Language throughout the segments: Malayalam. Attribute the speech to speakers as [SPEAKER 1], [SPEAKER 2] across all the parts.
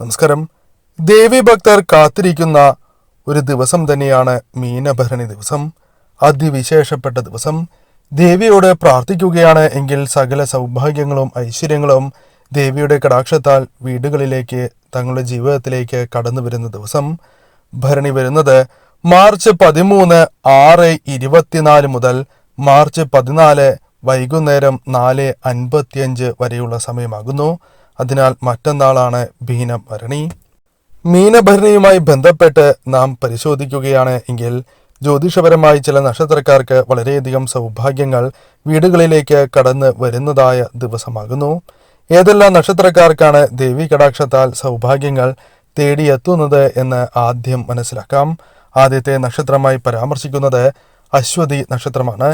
[SPEAKER 1] നമസ്കാരം. ദേവി ഭക്തർ കാത്തിരിക്കുന്ന ഒരു ദിവസം തന്നെയാണ് മീനഭരണി ദിവസം. അതിവിശേഷപ്പെട്ട ദിവസം. ദേവിയോട് പ്രാർത്ഥിക്കുകയാണ് എങ്കിൽ സകല സൗഭാഗ്യങ്ങളും ഐശ്വര്യങ്ങളും ദേവിയുടെ കടാക്ഷത്താൽ വീടുകളിലേക്ക് തങ്ങളുടെ ജീവിതത്തിലേക്ക് കടന്നു വരുന്ന ദിവസം. ഭരണി വരുന്നത് മാർച്ച് പതിമൂന്ന് ആറ് ഇരുപത്തിനാല് മുതൽ മാർച്ച് പതിനാല് വൈകുന്നേരം നാല് അൻപത്തിയഞ്ച് വരെയുള്ള സമയമാകുന്നു. അതിനാൽ മറ്റന്നാളാണ് ഭീനഭരണി മീനഭരണിയുമായി ബന്ധപ്പെട്ട് നാം പരിശോധിക്കുകയാണ് എങ്കിൽ ജ്യോതിഷപരമായി ചില നക്ഷത്രക്കാർക്ക് വളരെയധികം സൗഭാഗ്യങ്ങൾ വീടുകളിലേക്ക് കടന്ന് വരുന്നതായ ദിവസമാകുന്നു. ഏതെല്ലാം നക്ഷത്രക്കാർക്കാണ് ദേവി കടാക്ഷത്താൽ സൗഭാഗ്യങ്ങൾ തേടിയെത്തുന്നത് എന്ന് ആദ്യം മനസ്സിലാക്കാം. ആദ്യത്തെ നക്ഷത്രമായി പരാമർശിക്കുന്നത് അശ്വതി നക്ഷത്രമാണ്.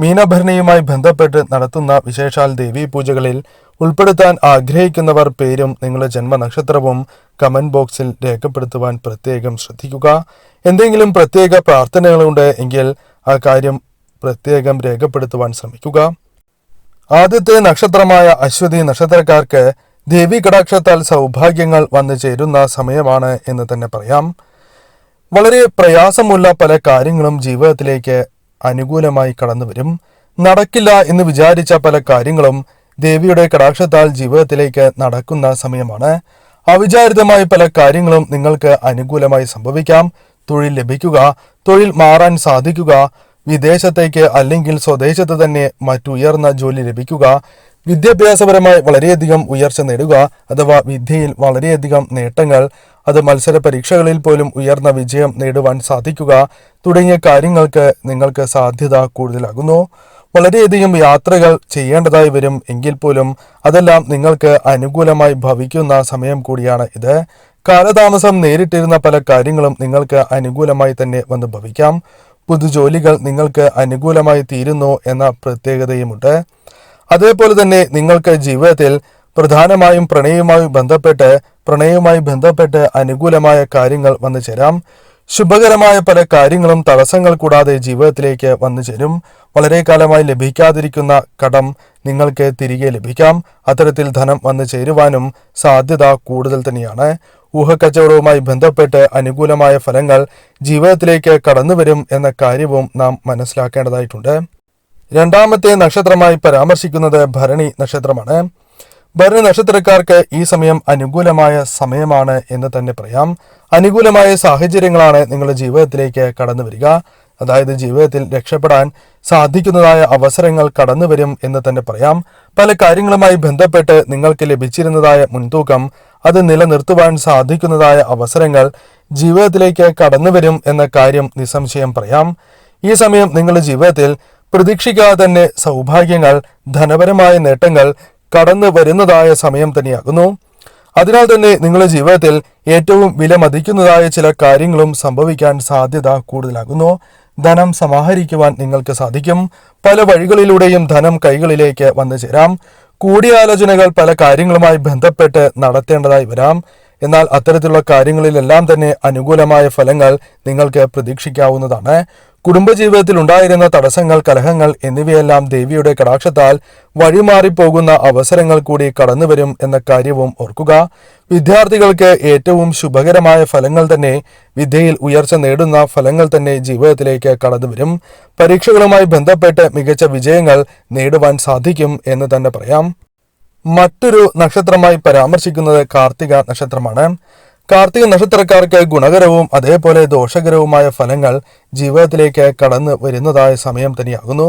[SPEAKER 1] മീനഭരണിയുമായി ബന്ധപ്പെട്ട് നടത്തുന്ന വിശേഷാൽ ദേവീ പൂജകളിൽ ഉൾപ്പെടുത്താൻ ആഗ്രഹിക്കുന്നവർ പേരും നിങ്ങളുടെ ജന്മനക്ഷത്രവും കമന്റ് ബോക്സിൽ രേഖപ്പെടുത്തുവാൻ പ്രത്യേകം ശ്രദ്ധിക്കുക. എന്തെങ്കിലും പ്രത്യേക പ്രാർത്ഥനകളുണ്ട് എങ്കിൽ ആ കാര്യം പ്രത്യേകം രേഖപ്പെടുത്തുവാൻ ശ്രമിക്കുക. ആദ്യത്തെ നക്ഷത്രമായ അശ്വതി നക്ഷത്രക്കാർക്ക് ദേവി കടാക്ഷത്താൽ സൗഭാഗ്യങ്ങൾ വന്നു ചേരുന്ന സമയമാണ് എന്ന് തന്നെ പറയാം. വളരെ പ്രയാസമുള്ള പല കാര്യങ്ങളും ജീവിതത്തിലേക്ക് അനുകൂലമായി കടന്നു വരും നടക്കില്ല എന്ന് വിചാരിച്ച പല കാര്യങ്ങളും ദേവിയുടെ കടാക്ഷത്താൽ ജീവിതത്തിലേക്ക് നടക്കുന്ന സമയമാണ്. അവിചാരിതമായ പല കാര്യങ്ങളും നിങ്ങൾക്ക് അനുകൂലമായി സംഭവിക്കാം. തൊഴിൽ ലഭിക്കുക തൊഴിൽ മാറാൻ സാധിക്കുക വിദേശത്തേക്ക് അല്ലെങ്കിൽ സ്വദേശത്ത് തന്നെ മറ്റുയർന്ന ജോലി ലഭിക്കുക വിദ്യാഭ്യാസപരമായി വളരെയധികം ഉയർച്ച നേടുക അഥവാ വിദ്യയിൽ വളരെയധികം നേട്ടങ്ങൾ അത് മത്സര പരീക്ഷകളിൽ പോലും ഉയർന്ന വിജയം നേടുവാൻ സാധിക്കുക തുടങ്ങിയ കാര്യങ്ങൾക്ക് നിങ്ങൾക്ക് സാധ്യത കൂടുതലാകുന്നു. വളരെയധികം യാത്രകൾ ചെയ്യേണ്ടതായി വരും എങ്കിൽ പോലും അതെല്ലാം നിങ്ങൾക്ക് അനുകൂലമായി ഭവിക്കുന്ന സമയം കൂടിയാണ് ഇത്. കാലതാമസം നേരിട്ടിരുന്ന പല കാര്യങ്ങളും നിങ്ങൾക്ക് അനുകൂലമായി തന്നെ വന്ന് ഭവിക്കാം. പുതുജോലികൾ നിങ്ങൾക്ക് അനുകൂലമായി തീരുന്നു എന്ന പ്രത്യേകതയുമുണ്ട്. അതേപോലെ തന്നെ നിങ്ങൾക്ക് ജീവിതത്തിൽ പ്രധാനമായും പ്രണയവുമായി ബന്ധപ്പെട്ട് പ്രണയവുമായി ബന്ധപ്പെട്ട് അനുകൂലമായ കാര്യങ്ങൾ വന്നു ചേരാം. ശുഭകരമായ പല കാര്യങ്ങളും തടസ്സങ്ങൾ കൂടാതെ ജീവിതത്തിലേക്ക് വന്നു ചേരും. വളരെ കാലമായി ലഭിക്കാതിരിക്കുന്ന കടം നിങ്ങൾക്ക് തിരികെ ലഭിക്കാം. അത്തരത്തിൽ ധനം വന്നു ചേരുവാനും സാധ്യത കൂടുതൽ തന്നെയാണ്. ഊഹക്കച്ചവടവുമായി ബന്ധപ്പെട്ട് അനുകൂലമായ ഫലങ്ങൾ ജീവിതത്തിലേക്ക് കടന്നുവരും എന്ന കാര്യവും നാം മനസ്സിലാക്കേണ്ടതായിട്ടുണ്ട്. രണ്ടാമത്തെ നക്ഷത്രമായി പരാമർശിക്കുന്നത് ഭരണി നക്ഷത്രമാണ്. ഭരണി നക്ഷത്രക്കാർക്ക് ഈ സമയം അനുകൂലമായ സമയമാണ് എന്ന് തന്നെ പറയാം. അനുകൂലമായ സാഹചര്യങ്ങളാണ് നിങ്ങളുടെ ജീവിതത്തിലേക്ക് കടന്നു വരിക അതായത് ജീവിതത്തിൽ രക്ഷപ്പെടാൻ സാധിക്കുന്നതായ അവസരങ്ങൾ കടന്നുവരും എന്ന് തന്നെ പറയാം. പല കാര്യങ്ങളുമായി ബന്ധപ്പെട്ട് നിങ്ങൾക്ക് ലഭിച്ചിരുന്നതായ മുൻതൂക്കം അത് നിലനിർത്തുവാൻ സാധിക്കുന്നതായ അവസരങ്ങൾ ജീവിതത്തിലേക്ക് കടന്നുവരും എന്ന കാര്യം നിസ്സംശയം പറയാം. ഈ സമയം നിങ്ങളുടെ ജീവിതത്തിൽ പ്രതീക്ഷിക്കാതെ തന്നെ സൗഭാഗ്യങ്ങൾ ധനപരമായ നേട്ടങ്ങൾ കടന്നു വരുന്നതായ സമയം തന്നെയാകുന്നു. അതിനാൽ തന്നെ നിങ്ങളുടെ ജീവിതത്തിൽ ഏറ്റവും വിലമതിക്കുന്നതായ ചില കാര്യങ്ങളും സംഭവിക്കാൻ സാധ്യത കൂടുതലാകുന്നു. ധനം സമാഹരിക്കുവാൻ നിങ്ങൾക്ക് സാധിക്കും. പല വഴികളിലൂടെയും ധനം കൈകളിലേക്ക് വന്നു ചേരാം. കൂടിയാലോചനകൾ പല കാര്യങ്ങളുമായി ബന്ധപ്പെട്ട് നടത്തേണ്ടതായി വരാം. എന്നാൽ അത്തരത്തിലുള്ള കാര്യങ്ങളിലെല്ലാം തന്നെ അനുകൂലമായ ഫലങ്ങൾ നിങ്ങൾക്ക് പ്രതീക്ഷിക്കാവുന്നതാണ്. കുടുംബജീവിതത്തിൽ ഉണ്ടായിരുന്ന തടസ്സങ്ങൾ കലഹങ്ങൾ എന്നിവയെല്ലാം ദേവിയുടെ കടാക്ഷത്താൽ വഴിമാറിപ്പോകുന്ന അവസരങ്ങൾ കൂടി കടന്നുവരും എന്ന കാര്യവും ഓർക്കുക. വിദ്യാർത്ഥികൾക്ക് ഏറ്റവും ശുഭകരമായ ഫലങ്ങൾ തന്നെ വിദ്യയിൽ ഉയർച്ച നേടുന്ന ഫലങ്ങൾ തന്നെ ജീവിതത്തിലേക്ക് കടന്നുവരും. പരീക്ഷകളുമായി ബന്ധപ്പെട്ട് മികച്ച വിജയങ്ങൾ നേടുവാൻ സാധിക്കും എന്ന് തന്നെ പറയാം. മറ്റൊരു നക്ഷത്രമായി പരാമർശിക്കുന്നത് കാർത്തിക നക്ഷത്രമാണ്. കാർത്തിക നക്ഷത്രക്കാർക്ക് ഗുണകരവും അതേപോലെ ദോഷകരവുമായ ഫലങ്ങൾ ജീവിതത്തിലേക്ക് കടന്നു വരുന്നതായ സമയം തന്നെയാകുന്നു.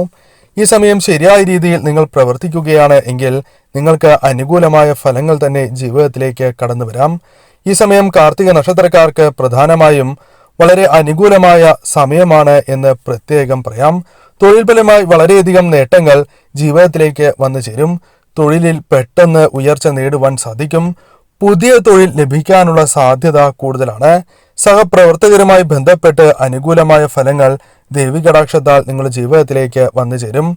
[SPEAKER 1] ഈ സമയം ശരിയായ രീതിയിൽ നിങ്ങൾ പ്രവർത്തിക്കുകയാണ് എങ്കിൽ നിങ്ങൾക്ക് അനുകൂലമായ ഫലങ്ങൾ തന്നെ ജീവിതത്തിലേക്ക് കടന്നു വരാം. ഈ സമയം കാർത്തിക നക്ഷത്രക്കാർക്ക് പ്രധാനമായും വളരെ അനുകൂലമായ സമയമാണ് എന്ന് പ്രത്യേകം പറയാം. തൊഴിൽപരമായി വളരെയധികം നേട്ടങ്ങൾ ജീവിതത്തിലേക്ക് വന്നു ചേരും. തൊഴിലിൽ പെട്ടെന്ന് ഉയർച്ച നേടുവാൻ സാധിക്കും. പുതിയ തൊഴിൽ ലഭിക്കാനുള്ള സാധ്യത കൂടുതലാണ്. സഹപ്രവർത്തകരുമായി ബന്ധപ്പെട്ട് അനുകൂലമായ ഫലങ്ങൾ ദേവികടാക്ഷത്താൽ നിങ്ങളുടെ ജീവിതത്തിലേക്ക് വന്നു ചേരും.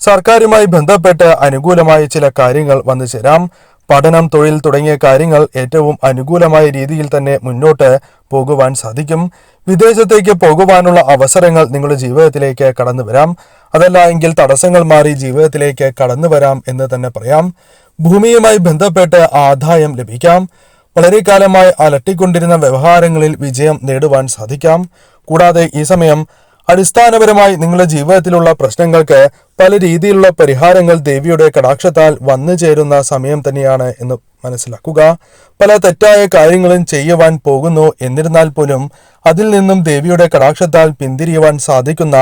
[SPEAKER 1] സർക്കാരുമായി ബന്ധപ്പെട്ട് അനുകൂലമായ ചില കാര്യങ്ങൾ വന്നു ചേരാം. പഠനം തൊഴിൽ തുടങ്ങിയ കാര്യങ്ങൾ ഏറ്റവും അനുകൂലമായ രീതിയിൽ തന്നെ മുന്നോട്ട് പോകുവാൻ സാധിക്കും. വിദേശത്തേക്ക് പോകുവാനുള്ള അവസരങ്ങൾ നിങ്ങളുടെ ജീവിതത്തിലേക്ക് കടന്നു വരാം. അതല്ല എങ്കിൽ തടസ്സങ്ങൾ മാറി ജീവിതത്തിലേക്ക് കടന്നു വരാം എന്ന് തന്നെ പറയാം. ഭൂമിയുമായി ബന്ധപ്പെട്ട് ആദായം ലഭിക്കാം. വളരെ കാലമായി അലട്ടിക്കൊണ്ടിരുന്ന വ്യവഹാരങ്ങളിൽ വിജയം നേടുവാൻ സാധിക്കാം. കൂടാതെ ഈ സമയം അടിസ്ഥാനപരമായി നിങ്ങളുടെ ജീവിതത്തിലുള്ള പ്രശ്നങ്ങൾക്ക് പല രീതിയിലുള്ള പരിഹാരങ്ങൾ ദേവിയുടെ കടാക്ഷത്താൽ വന്നു ചേരുന്ന സമയം തന്നെയാണ് എന്ന് മനസ്സിലാക്കുക. പല തെറ്റായ കാര്യങ്ങളും ചെയ്യുവാൻ പോകുന്നു എന്നിരുന്നാൽ പോലും അതിൽ നിന്നും ദേവിയുടെ കടാക്ഷത്താൽ പിന്തിരിയുവാൻ സാധിക്കുന്ന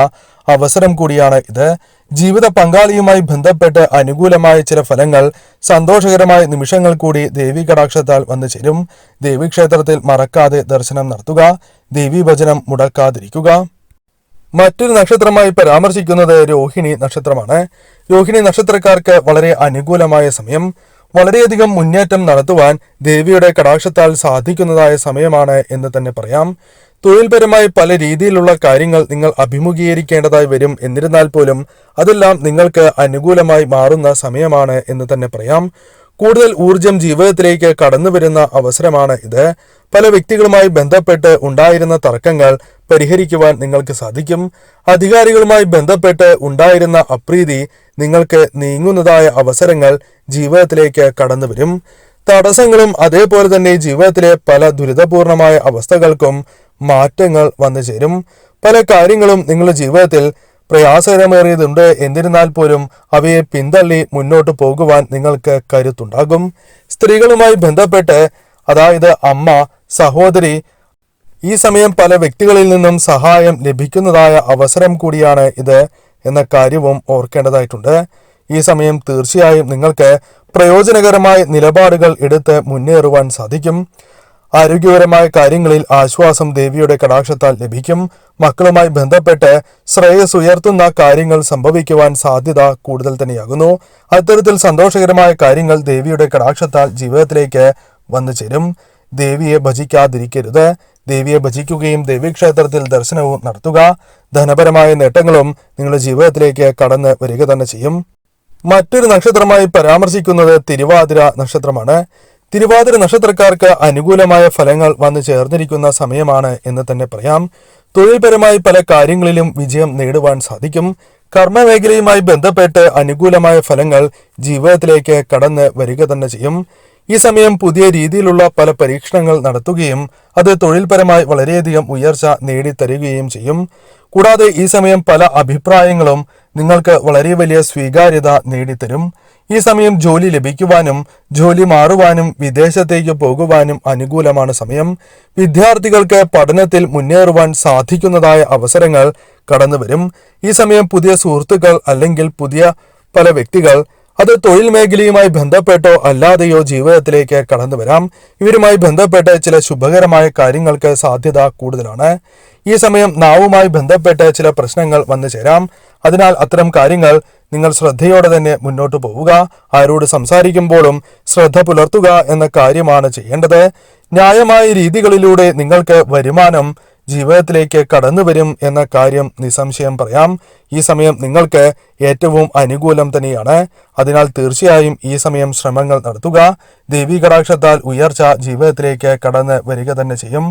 [SPEAKER 1] അവസരം കൂടിയാണ് ഇത്. ജീവിത പങ്കാളിയുമായി ബന്ധപ്പെട്ട് അനുകൂലമായ ചില ഫലങ്ങൾ സന്തോഷകരമായ നിമിഷങ്ങൾ കൂടി ദേവി കടാക്ഷത്താൽ വന്നു ചേരും. ദേവീക്ഷേത്രത്തിൽ മറക്കാതെ ദർശനം നടത്തുക. ദേവീഭജനം മുടക്കാതിരിക്കുക. മറ്റൊരു നക്ഷത്രമായി പരാമർശിക്കുന്നത് രോഹിണി നക്ഷത്രമാണ്. രോഹിണി നക്ഷത്രക്കാർക്ക് വളരെ അനുകൂലമായ സമയം. വളരെയധികം മുന്നേറ്റം നടത്തുവാൻ ദേവിയുടെ കടാക്ഷത്താൽ സാധിക്കുന്നതായ സമയമാണ് എന്ന് തന്നെ പറയാം. തൊഴിൽപരമായി പല രീതിയിലുള്ള കാര്യങ്ങൾ നിങ്ങൾ അഭിമുഖീകരിക്കേണ്ടതായി വരും. എന്നിരുന്നാൽ പോലും അതെല്ലാം നിങ്ങൾക്ക് അനുകൂലമായി മാറുന്ന സമയമാണ് എന്ന് തന്നെ പറയാം. കൂടുതൽ ഊർജം ജീവിതത്തിലേക്ക് കടന്നു വരുന്ന അവസരമാണ് ഇത്. പല വ്യക്തികളുമായി ബന്ധപ്പെട്ട് ഉണ്ടായിരുന്ന തർക്കങ്ങൾ പരിഹരിക്കുവാൻ നിങ്ങൾക്ക് സാധിക്കും. അധികാരികളുമായി ബന്ധപ്പെട്ട് ഉണ്ടായിരുന്ന അപ്രീതി നിങ്ങൾക്ക് നീങ്ങുന്നതായ അവസരങ്ങൾ ജീവിതത്തിലേക്ക് കടന്നു വരും. തടസ്സങ്ങളും അതേപോലെ തന്നെ ജീവിതത്തിലെ പല ദുരിതപൂർണമായ അവസ്ഥകൾക്കും മാറ്റങ്ങൾ വന്നു ചേരും. പല കാര്യങ്ങളും നിങ്ങളുടെ ജീവിതത്തിൽ പ്രയാസകരമേറിയതുണ്ട്. എന്നിരുന്നാൽ പോലും അവയെ പിന്തള്ളി മുന്നോട്ട് പോകുവാൻ നിങ്ങൾക്ക് കരുത്തുണ്ടാകും. സ്ത്രീകളുമായി ബന്ധപ്പെട്ട് അതായത് അമ്മ സഹോദരി ഈ സമയം പല വ്യക്തികളിൽ നിന്നും സഹായം ലഭിക്കുന്നതായ അവസരം കൂടിയാണ് ഇത് എന്ന കാര്യവും ഓർക്കേണ്ടതായിട്ടുണ്ട്. ഈ സമയം തീർച്ചയായും നിങ്ങൾക്ക് പ്രയോജനകരമായ നിലപാടുകൾ എടുത്ത് മുന്നേറുവാൻ സാധിക്കും. ആരോഗ്യപരമായ കാര്യങ്ങളിൽ ആശ്വാസം ദേവിയുടെ കടാക്ഷത്താൽ ലഭിക്കും. മക്കളുമായി ബന്ധപ്പെട്ട് ശ്രേയസ് ഉയർത്തുന്ന കാര്യങ്ങൾ സംഭവിക്കുവാൻ സാധ്യത കൂടുതൽ തന്നെയാകുന്നു. അത്തരത്തിൽ സന്തോഷകരമായ കാര്യങ്ങൾ ദേവിയുടെ കടാക്ഷത്താൽ ജീവിതത്തിലേക്ക് വന്നു ചേരും. ദേവിയെ ഭജിക്കാതിരിക്കരുത്. ദേവിയെ ഭജിക്കുകയും ദേവീക്ഷേത്രത്തിൽ ദർശനവും നടത്തുക. ധനപരമായ നേട്ടങ്ങളും നിങ്ങളുടെ ജീവിതത്തിലേക്ക് കടന്ന് വരിക തന്നെ ചെയ്യും. മറ്റൊരു നക്ഷത്രമായി പരാമർശിക്കുന്നത് തിരുവാതിര നക്ഷത്രമാണ്. തിരുവാതിര നക്ഷത്രക്കാർക്ക് അനുകൂലമായ ഫലങ്ങൾ വന്നു ചേർന്നിരിക്കുന്ന സമയമാണ് എന്ന് തന്നെ പറയാം. തൊഴിൽപരമായി പല കാര്യങ്ങളിലും വിജയം നേടുവാൻ സാധിക്കും. കർമ്മമേഖലയുമായി ബന്ധപ്പെട്ട് അനുകൂലമായ ഫലങ്ങൾ ജീവിതത്തിലേക്ക് കടന്ന് വരിക തന്നെ ചെയ്യും. ഈ സമയം പുതിയ രീതിയിലുള്ള പല പരീക്ഷണങ്ങൾ നടത്തുകയും അത് തൊഴിൽപരമായി വളരെയധികം ഉയർച്ച നേടിത്തരികയും ചെയ്യും. കൂടാതെ ഈ സമയം പല അഭിപ്രായങ്ങളും നിങ്ങൾക്ക് വളരെ വലിയ സ്വീകാര്യത നേടിത്തരും. ഈ സമയം ജോലി ലഭിക്കുവാനും ജോലി മാറുവാനും വിദേശത്തേക്ക് പോകുവാനും അനുകൂലമാണ് സമയം. വിദ്യാർത്ഥികൾക്ക് പഠനത്തിൽ മുന്നേറുവാൻ സാധിക്കുന്നതായ അവസരങ്ങൾ കടന്നുവരും. ഈ സമയം പുതിയ സുഹൃത്തുക്കൾ അല്ലെങ്കിൽ പുതിയ പല വ്യക്തികൾ അത് തൊഴിൽ മേഖലയുമായി ബന്ധപ്പെട്ടോ അല്ലാതെയോ ജീവിതത്തിലേക്ക് കടന്നു വരാം ഇവരുമായി ബന്ധപ്പെട്ട് ചില ശുഭകരമായ കാര്യങ്ങൾക്ക് സാധ്യത കൂടുതലാണ്. ഈ സമയം നാവുമായി ബന്ധപ്പെട്ട് ചില പ്രശ്നങ്ങൾ വന്നു ചേരാം അതിനാൽ അത്തരം കാര്യങ്ങൾ നിങ്ങൾ ശ്രദ്ധയോടെ തന്നെ മുന്നോട്ട് പോവുക. ആരോട് സംസാരിക്കുമ്പോഴും ശ്രദ്ധ പുലർത്തുക എന്ന കാര്യമാണ് ചെയ്യേണ്ടത്. ന്യായമായ രീതികളിലൂടെ നിങ്ങൾക്ക് വരുമാനം ജീവിതത്തിലേക്ക് കടന്നു വരും എന്ന കാര്യം നിസ്സംശയം പറയാം. ഈ സമയം നിങ്ങൾക്ക് ഏറ്റവും അനുകൂലം തന്നെയാണ്. അതിനാൽ തീർച്ചയായും ഈ സമയം ശ്രമങ്ങൾ നടത്തുക. ദേവി കടാക്ഷത്താൽ ഉയർച്ച ജീവിതത്തിലേക്ക് കടന്ന് വരിക തന്നെ ചെയ്യും.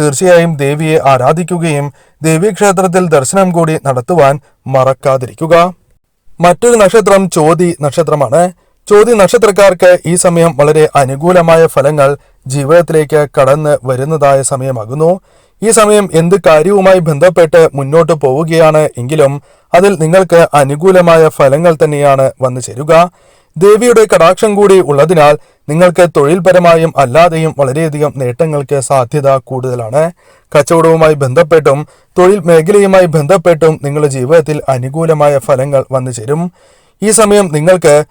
[SPEAKER 1] തീർച്ചയായും ദേവിയെ ആരാധിക്കുകയും ദേവീക്ഷേത്രത്തിൽ ദർശനം കൂടി നടത്തുവാൻ മറക്കാതിരിക്കുക. മറ്റൊരു നക്ഷത്രം ചോതി നക്ഷത്രമാണ്. ചോതി നക്ഷത്രക്കാർക്ക് ഈ സമയം വളരെ അനുകൂലമായ ഫലങ്ങൾ ജീവിതത്തിലേക്ക് കടന്ന് വരുന്നതായ സമയമാകുന്നു. ഈ സമയം എന്ത് കാര്യവുമായി ബന്ധപ്പെട്ട് മുന്നോട്ട് പോവുകയാണ് എങ്കിലും അതിൽ നിങ്ങൾക്ക് അനുകൂലമായ ഫലങ്ങൾ തന്നെയാണ് വന്നു ചേരുക. ദേവിയുടെ കടാക്ഷം കൂടി ഉള്ളതിനാൽ നിങ്ങൾക്ക് തൊഴിൽപരമായും അല്ലാതെയും വളരെയധികം നേട്ടങ്ങൾക്ക് സാധ്യത കൂടുതലാണ്. കച്ചവടവുമായി ബന്ധപ്പെട്ടും തൊഴിൽ മേഖലയുമായി ബന്ധപ്പെട്ടും നിങ്ങളുടെ ജീവിതത്തിൽ അനുകൂലമായ ഫലങ്ങൾ വന്നു ചേരും. ഈ സമയം നിങ്ങൾക്ക്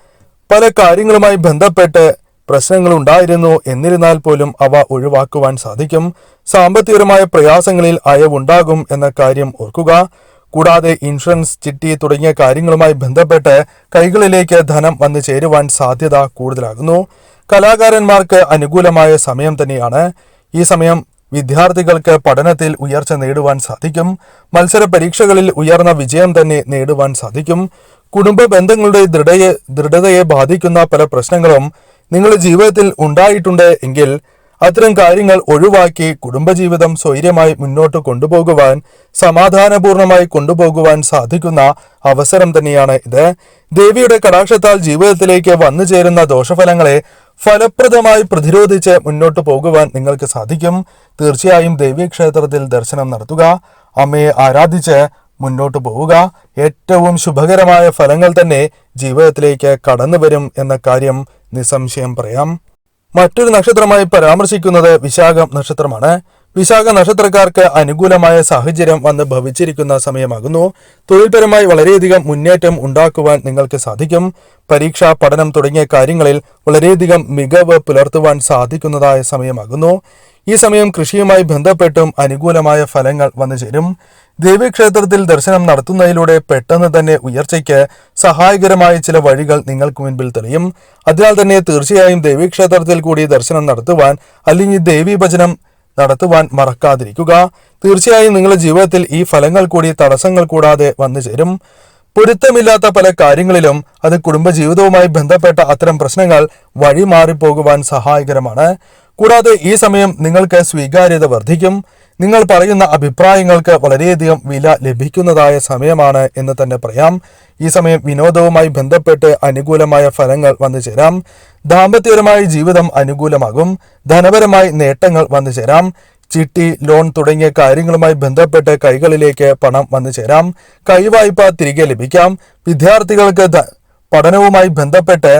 [SPEAKER 1] പല കാര്യങ്ങളുമായി ബന്ധപ്പെട്ട് പ്രശ്നങ്ങൾ ഉണ്ടായിരുന്നു എന്നിരുന്നാൽ പോലും അവ ഒഴിവാക്കുവാൻ സാധിക്കും. സാമ്പത്തികപരമായ പ്രയാസങ്ങളിൽ അയവുണ്ടാകും എന്ന കാര്യം ഓർക്കുക. കൂടാതെ ഇൻഷുറൻസ് ചിട്ടി തുടങ്ങിയ കാര്യങ്ങളുമായി ബന്ധപ്പെട്ട് കൈകളിലേക്ക് ധനം വന്നു ചേരുവാൻ സാധ്യത കൂടുതലാകുന്നു. കലാകാരന്മാർക്ക് അനുകൂലമായ സമയം തന്നെയാണ്. ഈ സമയം വിദ്യാർത്ഥികൾക്ക് പഠനത്തിൽ ഉയർച്ച നേടുവാൻ സാധിക്കും. മത്സര പരീക്ഷകളിൽ ഉയർന്ന വിജയം തന്നെ നേടുവാൻ സാധിക്കും. കുടുംബ ബന്ധങ്ങളുടെ ദൃഢയെ ദൃഢതയെ ബാധിക്കുന്ന പല പ്രശ്നങ്ങളും നിങ്ങളുടെ ജീവിതത്തിൽ ഉണ്ടായിട്ടുണ്ട് എങ്കിൽ അത്തരം കാര്യങ്ങൾ ഒഴിവാക്കി കുടുംബജീവിതം സ്വൈര്യമായി മുന്നോട്ട് കൊണ്ടുപോകുവാൻ സമാധാനപൂർണമായി കൊണ്ടുപോകുവാൻ സാധിക്കുന്ന അവസരം തന്നെയാണ് ഇത്. ദേവിയുടെ കടാക്ഷത്താൽ ജീവിതത്തിലേക്ക് വന്നു ചേരുന്ന ദോഷഫലങ്ങളെ ഫലപ്രദമായി പ്രതിരോധിച്ച് മുന്നോട്ട് പോകുവാൻ നിങ്ങൾക്ക് സാധിക്കും. തീർച്ചയായും ദേവീക്ഷേത്രത്തിൽ ദർശനം നടത്തുക അമ്മയെ ആരാധിച്ച് മുന്നോട്ട് പോവുക. ഏറ്റവും ശുഭകരമായ ഫലങ്ങൾ തന്നെ ജീവിതത്തിലേക്ക് കടന്നു വരും എന്ന കാര്യം നിസ്സംശയം പറയാം. മറ്റൊരു നക്ഷത്രമായി പരാമർശിക്കുന്നത് വിശാഖം നക്ഷത്രമാണ്. വിശാഖ നക്ഷത്രക്കാർക്ക് അനുകൂലമായ സാഹചര്യം വന്ന് ഭവിച്ചിരിക്കുന്ന സമയമാകുന്നു. തൊഴിൽപരമായി വളരെയധികം മുന്നേറ്റം ഉണ്ടാക്കുവാൻ നിങ്ങൾക്ക് സാധിക്കും. പരീക്ഷാ പഠനം തുടങ്ങിയ കാര്യങ്ങളിൽ വളരെയധികം മികവ് പുലർത്തുവാൻ സാധിക്കുന്നതായ സമയമാകുന്നു. ഈ സമയം കൃഷിയുമായി ബന്ധപ്പെട്ടും അനുകൂലമായ ഫലങ്ങൾ വന്നു ചേരും. ദേവീക്ഷേത്രത്തിൽ ദർശനം നടത്തുന്നതിലൂടെ പെട്ടെന്ന് തന്നെ ഉയർച്ചയ്ക്ക് സഹായകരമായ ചില വഴികൾ നിങ്ങൾക്ക് മുൻപിൽ തെളിയും. അതിനാൽ തന്നെ തീർച്ചയായും ദേവീക്ഷേത്രത്തിൽ കൂടി ദർശനം നടത്തുവാൻ അല്ലെങ്കിൽ ദേവീ ഭജനം നടത്തുവാൻ മറക്കാതിരിക്കുക. തീർച്ചയായും നിങ്ങളുടെ ജീവിതത്തിൽ ഈ ഫലങ്ങൾ കൂടി തടസ്സങ്ങൾ കൂടാതെ വന്നു ചേരും. പൊരുത്തമില്ലാത്ത പല കാര്യങ്ങളിലും അത് കുടുംബജീവിതവുമായി ബന്ധപ്പെട്ട അത്തരം പ്രശ്നങ്ങൾ വഴിമാറിപ്പോകുവാൻ സഹായകരമാണ്. കൂടാതെ ഈ സമയം നിങ്ങൾക്ക് സ്വീകാര്യത വർദ്ധിക്കും. നിങ്ങൾ പറയുന്ന അഭിപ്രായങ്ങൾക്ക് വളരെയധികം വില ലഭിക്കുന്നതായ സമയമാണ് എന്ന് തന്നെ പറയാം. ഈ സമയം വിനോദവുമായി ബന്ധപ്പെട്ട് അനുകൂലമായ ഫലങ്ങൾ വന്നു ചേരാം. ദാമ്പത്യപരമായ ജീവിതം അനുകൂലമാകും. ധനപരമായി നേട്ടങ്ങൾ വന്നു ചേരാം. ചിട്ടി ലോൺ തുടങ്ങിയ കാര്യങ്ങളുമായി ബന്ധപ്പെട്ട് കൈകളിലേക്ക് പണം വന്നു ചേരാം. കൈവായ്പ തിരികെ ലഭിക്കാം. വിദ്യാർത്ഥികൾക്ക് പഠനവുമായി ബന്ധപ്പെട്ട്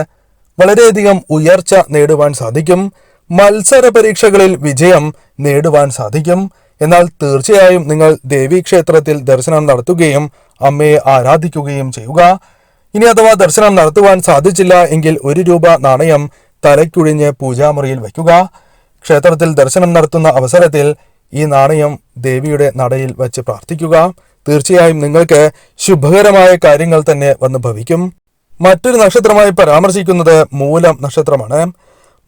[SPEAKER 1] വളരെയധികം ഉയർച്ച നേടുവാൻ സാധിക്കും. മത്സര പരീക്ഷകളിൽ വിജയം നേടുവാൻ സാധിക്കും. എന്നാൽ തീർച്ചയായും നിങ്ങൾ ദേവീക്ഷേത്രത്തിൽ ദർശനം നടത്തുകയും അമ്മയെ ആരാധിക്കുകയും ചെയ്യുക. ഇനി അഥവാ ദർശനം നടത്തുവാൻ സാധിച്ചില്ല എങ്കിൽ ഒരു രൂപ നാണയം തലയ്ക്കുഴിഞ്ഞ് പൂജാമുറിയിൽ വയ്ക്കുക. ക്ഷേത്രത്തിൽ ദർശനം നടത്തുന്ന അവസരത്തിൽ ഈ നാണയം ദേവിയുടെ നടയിൽ വച്ച് പ്രാർത്ഥിക്കുക. തീർച്ചയായും നിങ്ങൾക്ക് ശുഭകരമായ കാര്യങ്ങൾ തന്നെ വന്ന് ഭവിക്കും. മറ്റൊരു നക്ഷത്രമായി പരാമർശിക്കുന്നത് മൂലം നക്ഷത്രമാണ്.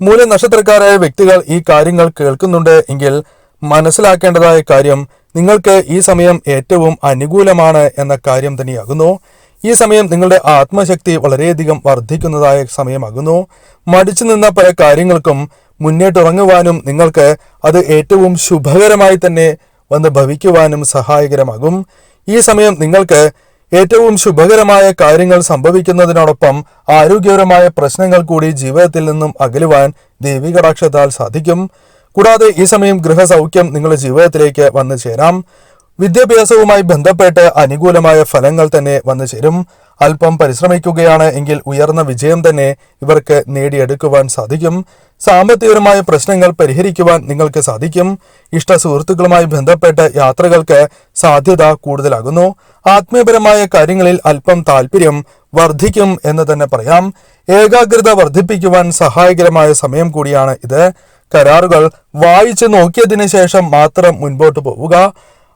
[SPEAKER 1] മൂലം നക്ഷത്രക്കാരായ വ്യക്തികൾ ഈ കാര്യങ്ങൾ കേൾക്കുന്നുണ്ട് എങ്കിൽ മനസ്സിലാക്കേണ്ടതായ കാര്യം നിങ്ങൾക്ക് ഈ സമയം ഏറ്റവും അനുകൂലമാണ് എന്ന കാര്യം തന്നെയാകുന്നു. ഈ സമയം നിങ്ങളുടെ ആത്മശക്തി വളരെയധികം വർദ്ധിക്കുന്നതായ സമയമാകുന്നു. മടിച്ചു നിന്ന പല കാര്യങ്ങൾക്കും മുന്നേട്ടിറങ്ങുവാനും നിങ്ങൾക്ക് അത് ഏറ്റവും ശുഭകരമായി തന്നെ വന്ന് ഭവിക്കുവാനും സഹായകരമാകും. ഈ സമയം നിങ്ങൾക്ക് ഏറ്റവും ശുഭകരമായ കാര്യങ്ങൾ സംഭവിക്കുന്നതിനോടൊപ്പം ആരോഗ്യപരമായ പ്രശ്നങ്ങൾ കൂടി ജീവിതത്തിൽ നിന്നും അകലുവാൻ ദേവികടാക്ഷത്താൽ സാധിക്കും. കൂടാതെ ഈ സമയം ഗൃഹസൗഖ്യം നിങ്ങളുടെ ജീവിതത്തിലേക്ക് വന്നു ചേരാം. വിദ്യാഭ്യാസവുമായി ബന്ധപ്പെട്ട് അനുകൂലമായ ഫലങ്ങൾ തന്നെ വന്നു ചേരും. അല്പം പരിശ്രമിക്കുകയാണ് എങ്കിൽ ഉയർന്ന വിജയം തന്നെ ഇവർക്ക് നേടിയെടുക്കുവാൻ സാധിക്കും. സാമ്പത്തികപരമായ പ്രശ്നങ്ങൾ പരിഹരിക്കുവാൻ നിങ്ങൾക്ക് സാധിക്കും. ഇഷ്ട സുഹൃത്തുക്കളുമായി ബന്ധപ്പെട്ട് യാത്രകൾക്ക് സാധ്യത കൂടുതലാകുന്നു. ആത്മീയപരമായ കാര്യങ്ങളിൽ അല്പം താല്പര്യം വർദ്ധിക്കും എന്ന് തന്നെ പറയാം. ഏകാഗ്രത വർദ്ധിപ്പിക്കുവാൻ സഹായകരമായ സമയം കൂടിയാണ് ഇത്. കരാറുകൾ വായിച്ചു നോക്കിയതിന് ശേഷം മാത്രം മുൻപോട്ട് പോവുക.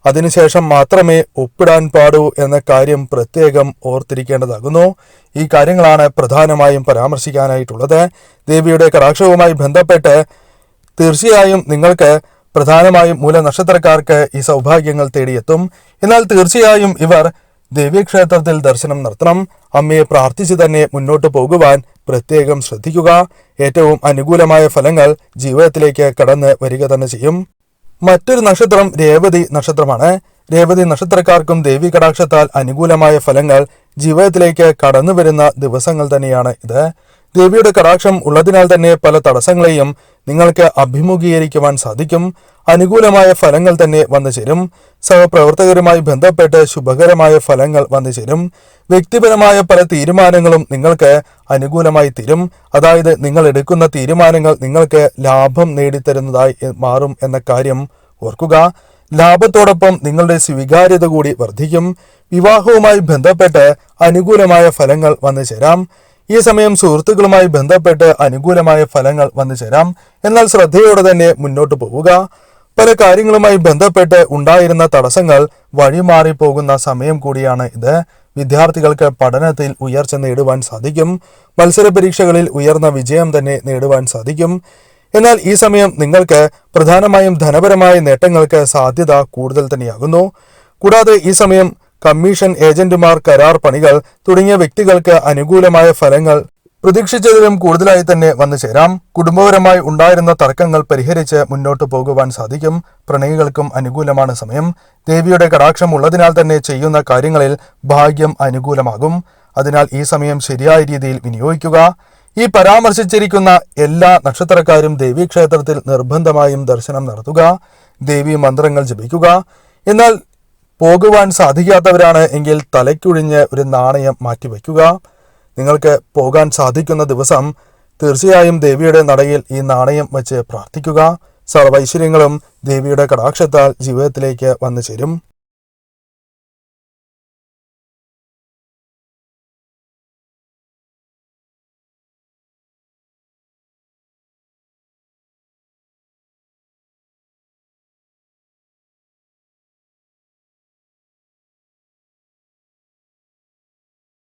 [SPEAKER 1] അതിനുശേഷം മാത്രമേ ഒപ്പിടാൻ പാടൂ എന്ന കാര്യം പ്രത്യേകം ഓർത്തിരിക്കേണ്ടതാകുന്നു. ഈ കാര്യങ്ങളാണ് പ്രധാനമായും പരാമർശിക്കാനായിട്ടുള്ളത്. ദേവിയുടെ കടാക്ഷവുമായി ബന്ധപ്പെട്ട് തീർച്ചയായും നിങ്ങൾക്ക് പ്രധാനമായും മൂലനക്ഷത്രക്കാർക്ക് ഈ സൗഭാഗ്യങ്ങൾ തേടിയെത്തും. എന്നാൽ തീർച്ചയായും ഇവർ ദേവീക്ഷേത്രത്തിൽ ദർശനം നടത്തണം. അമ്മയെ പ്രാർത്ഥിച്ചു തന്നെ മുന്നോട്ട് പോകുവാൻ പ്രത്യേകം ശ്രദ്ധിക്കുക. ഏറ്റവും അനുകൂലമായ ഫലങ്ങൾ ജീവിതത്തിലേക്ക് കടന്ന് വരിക തന്നെ ചെയ്യും. മറ്റൊരു നക്ഷത്രം രേവതി നക്ഷത്രമാണ്. രേവതി നക്ഷത്രക്കാർക്കും ദേവി കടാക്ഷത്താൽ അനുകൂലമായ ഫലങ്ങൾ ജീവിതത്തിലേക്ക് കടന്നു വരുന്ന ദിവസങ്ങൾ തന്നെയാണ് ഇത്. ദേവിയുടെ കടാക്ഷം ഉള്ളതിനാൽ തന്നെ പല തടസ്സങ്ങളെയും നിങ്ങൾക്ക് അഭിമുഖീകരിക്കുവാൻ സാധിക്കും. അനുകൂലമായ ഫലങ്ങൾ തന്നെ വന്നു ചേരും. സഹപ്രവർത്തകരുമായി ബന്ധപ്പെട്ട് ശുഭകരമായ ഫലങ്ങൾ വന്നു ചേരും. വ്യക്തിപരമായ പല തീരുമാനങ്ങളും നിങ്ങൾക്ക് അനുകൂലമായി തീരും. അതായത് നിങ്ങൾ എടുക്കുന്ന തീരുമാനങ്ങൾ നിങ്ങൾക്ക് ലാഭം നേടിത്തരുന്നതായി മാറും എന്ന കാര്യം ഓർക്കുക. ലാഭത്തോടൊപ്പം നിങ്ങളുടെ സ്വീകാര്യത കൂടി വർദ്ധിക്കും. വിവാഹവുമായി ബന്ധപ്പെട്ട് അനുകൂലമായ ഫലങ്ങൾ വന്നു ചേരാം. ഈ സമയം സുഹൃത്തുക്കളുമായി ബന്ധപ്പെട്ട് അനുകൂലമായ ഫലങ്ങൾ വന്നു ചേരാം. എന്നാൽ ശ്രദ്ധയോടെ തന്നെ മുന്നോട്ട് പോവുക. പല കാര്യങ്ങളുമായി ബന്ധപ്പെട്ട് ഉണ്ടായിരുന്ന തടസ്സങ്ങൾ വഴിമാറി പോകുന്ന സമയം കൂടിയാണ് ഇത്. വിദ്യാർത്ഥികൾക്ക് പഠനത്തിൽ ഉയർച്ച നേടുവാൻ സാധിക്കും. മത്സര പരീക്ഷകളിൽ ഉയർന്ന വിജയം തന്നെ നേടുവാൻ സാധിക്കും. എന്നാൽ ഈ സമയം നിങ്ങൾക്ക് പ്രധാനമായും ധനപരമായ നേട്ടങ്ങൾക്ക് സാധ്യത കൂടുതൽ തന്നെയാകുന്നു. കൂടാതെ ഈ സമയം കമ്മീഷൻ ഏജന്റുമാർ കരാർ പണികൾ തുടങ്ങിയ വ്യക്തികൾക്ക് അനുകൂലമായ ഫലങ്ങൾ പ്രതീക്ഷിച്ചതിലും കൂടുതലായി തന്നെ വന്നു ചേരാം. കുടുംബപരമായി ഉണ്ടായിരുന്ന തർക്കങ്ങൾ പരിഹരിച്ച് മുന്നോട്ടു പോകുവാൻ സാധിക്കും. പ്രണയികൾക്കും അനുകൂലമാണ് സമയം. ദേവിയുടെ കടാക്ഷം ഉള്ളതിനാൽ തന്നെ ചെയ്യുന്ന കാര്യങ്ങളിൽ ഭാഗ്യം അനുകൂലമാകും. അതിനാൽ ഈ സമയം ശരിയായ രീതിയിൽ വിനിയോഗിക്കുക. ഈ പരാമർശിച്ചിരിക്കുന്ന എല്ലാ നക്ഷത്രക്കാരും ദേവീക്ഷേത്രത്തിൽ നിർബന്ധമായും ദർശനം നടത്തുക. ദേവീ മന്ത്രങ്ങൾ ജപിക്കുക. എന്നാൽ പോകുവാൻ സാധിക്കാത്തവരാണ് എങ്കിൽ തലയ്ക്കുഴിഞ്ഞ് ഒരു നാണയം മാറ്റിവെക്കുക നിങ്ങൾക്ക് പോകാൻ സാധിക്കുന്ന ദിവസം തീർച്ചയായും ദേവിയുടെ നടയിൽ ഈ നാണയം വെച്ച് പ്രാർത്ഥിക്കുക. സർവൈശ്വര്യങ്ങളും ദേവിയുടെ കടാക്ഷത്താൽ ജീവിതത്തിലേക്ക് വന്നു ചേരും.